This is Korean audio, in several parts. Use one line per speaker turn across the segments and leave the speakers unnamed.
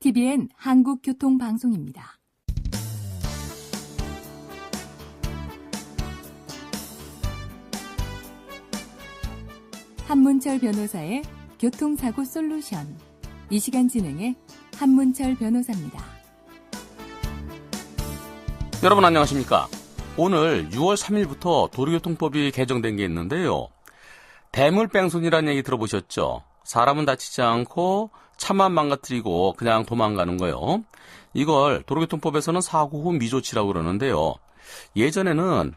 TBN 한국교통방송입니다. 한문철 변호사의 교통사고 솔루션. 이 시간 진행의 한문철 변호사입니다.
여러분 안녕하십니까? 오늘 6월 3일부터 도로교통법이 개정된 게 있는데요. 대물뺑손이라는 얘기 들어보셨죠? 사람은 다치지 않고 차만 망가뜨리고 그냥 도망가는 거요. 이걸 도로교통법에서는 사고 후 미조치라고 그러는데요. 예전에는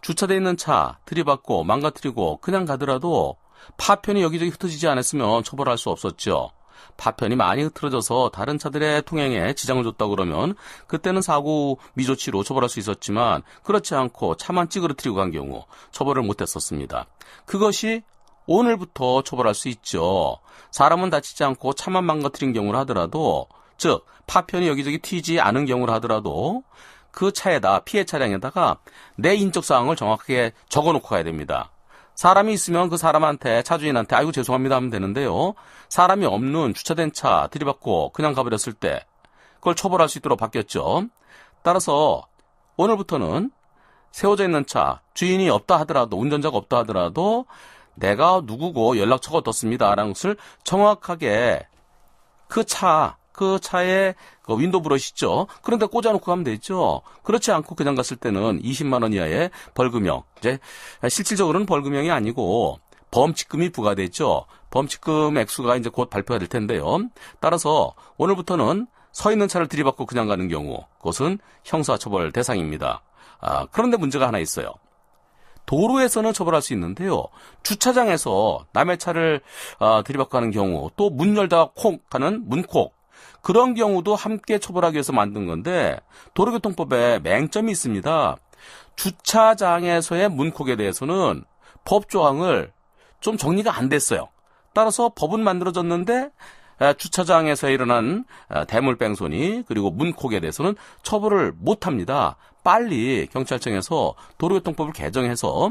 주차돼 있는 차 들이받고 망가뜨리고 그냥 가더라도 파편이 여기저기 흩어지지 않았으면 처벌할 수 없었죠. 파편이 많이 흐트러져서 다른 차들의 통행에 지장을 줬다 그러면 그때는 사고 미조치로 처벌할 수 있었지만 그렇지 않고 차만 찌그러뜨리고 간 경우 처벌을 못했었습니다. 그것이 오늘부터 처벌할 수 있죠. 사람은 다치지 않고 차만 망가뜨린 경우를 하더라도 즉 파편이 여기저기 튀지 않은 경우를 하더라도 그 차에다 피해 차량에다가 내 인적 사항을 정확하게 적어놓고 가야 됩니다. 사람이 있으면 그 사람한테 차주인한테 아이고 죄송합니다 하면 되는데요. 사람이 없는 주차된 차 들이받고 그냥 가버렸을 때 그걸 처벌할 수 있도록 바뀌었죠. 따라서 오늘부터는 세워져 있는 차 주인이 없다 하더라도 운전자가 없다 하더라도 내가 누구고 연락처가 어떻습니다 라는 것을 정확하게 그 차, 그 차에 그 윈도우 브러시 있죠. 그런데 꽂아놓고 가면 되죠. 그렇지 않고 그냥 갔을 때는 20만 원 이하의 벌금형. 이제 실질적으로는 벌금형이 아니고 범칙금이 부과되죠. 범칙금 액수가 이제 곧 발표가 될 텐데요. 따라서 오늘부터는 서 있는 차를 들이받고 그냥 가는 경우 그것은 형사처벌 대상입니다. 아, 그런데 문제가 하나 있어요. 도로에서는 처벌할 수 있는데요. 주차장에서 남의 차를 어, 들이받고 가는 경우 또 문 열다가 콕 하는 문콕 그런 경우도 함께 처벌하기 위해서 만든 건데 도로교통법에 맹점이 있습니다. 주차장에서의 문콕에 대해서는 법 조항을 좀 정리가 안 됐어요. 따라서 법은 만들어졌는데 에, 주차장에서 일어난 에, 대물뺑소니 그리고 문콕에 대해서는 처벌을 못합니다. 빨리 경찰청에서 도로교통법을 개정해서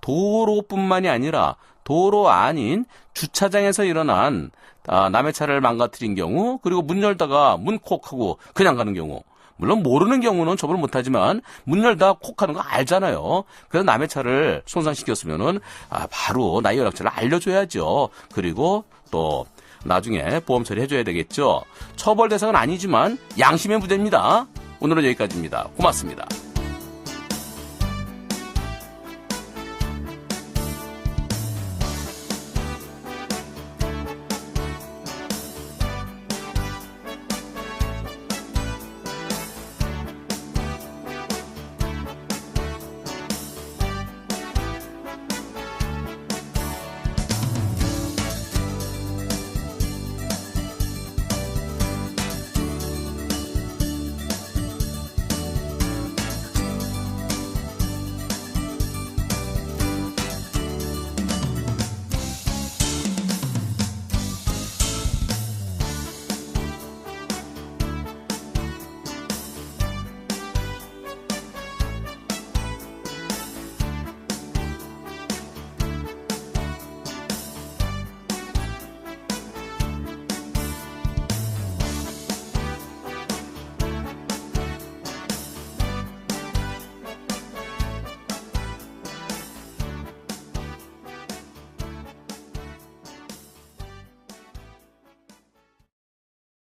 도로뿐만이 아니라 도로 아닌 주차장에서 일어난 아, 남의 차를 망가뜨린 경우 그리고 문 열다가 문 콕하고 그냥 가는 경우 물론 모르는 경우는 처벌 못하지만 문 열다 콕하는 거 알잖아요. 그래서 남의 차를 손상시켰으면은 아, 바로 나의 연락처를 알려줘야죠. 그리고 또 나중에 보험 처리해줘야 되겠죠. 처벌 대상은 아니지만 양심의 무죄입니다. 오늘은 여기까지입니다. 고맙습니다.